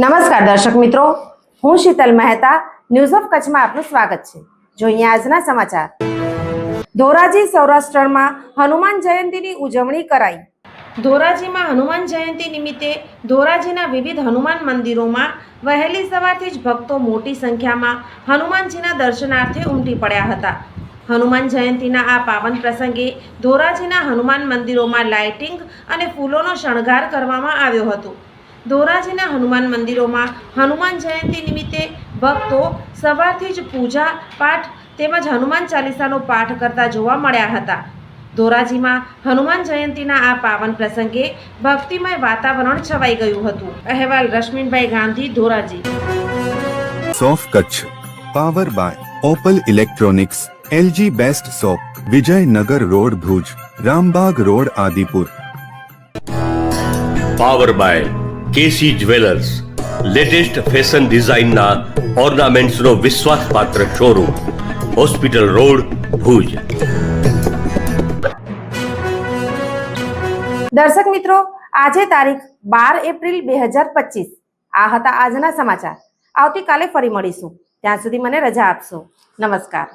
નમસ્કાર દર્શક મિત્રો, હું શીતલ મહેતા ન્યૂઝ ઓફ કચ્છમાં આપનું સ્વાગત છે. જોઈએ આજના સમાચાર. ધોરાજી સૌરાષ્ટ્રમાં હનુમાન જયંતીની ઉજવણી કરાઈ. ધોરાજીમાં હનુમાન જયંતી નિમિત્તે ધોરાજીના વિવિધ હનુમાન મંદિરોમાં વહેલી સવારથી જ ભક્તો મોટી સંખ્યામાં હનુમાનજીના દર્શનાર્થે ઉમટી પડ્યા હતા. હનુમાન જયંતીના આ પાવન પ્રસંગે ધોરાજીના હનુમાન મંદિરોમાં લાઇટિંગ અને ફૂલોનો શણગાર કરવામાં આવ્યો હતો. ધોરાજીના હનુમાન મંદિરોમાં હનુમાન જયંતી નિમિત્તે ભક્તો સવારથી જ પૂજા પાઠ તેમજ હનુમાન ચાલીસાનો પાઠ કરતા જોવા મળ્યા હતા. ધોરાજીમાં હનુમાન જયંતીના આ પાવન પ્રસંગે ભક્તિમય વાતાવરણ છવાઈ ગયું હતું. અહેવાલ Rashminbhai Gandhi Dhoraji. સોફ Kutch. Power by Opal electronics LG best shop Vijaynagar road Bhuj Rambag road Adipur. Power by KC jewellers, latest fashion ડિઝાઇનના ઓર્નામેન્ટ્સનો વિશ્વાસપાત્ર શોરૂમ, હોસ્પિટલ રોડ, ભુજ. દર્શક મિત્રો, આજે તારીખ બાર એપ્રિલ બે હજાર પચીસ. આ હતા આજના સમાચાર. આવતીકાલે ફરી મળીશું. ત્યાં સુધી મને રજા આપશો. નમસ્કાર.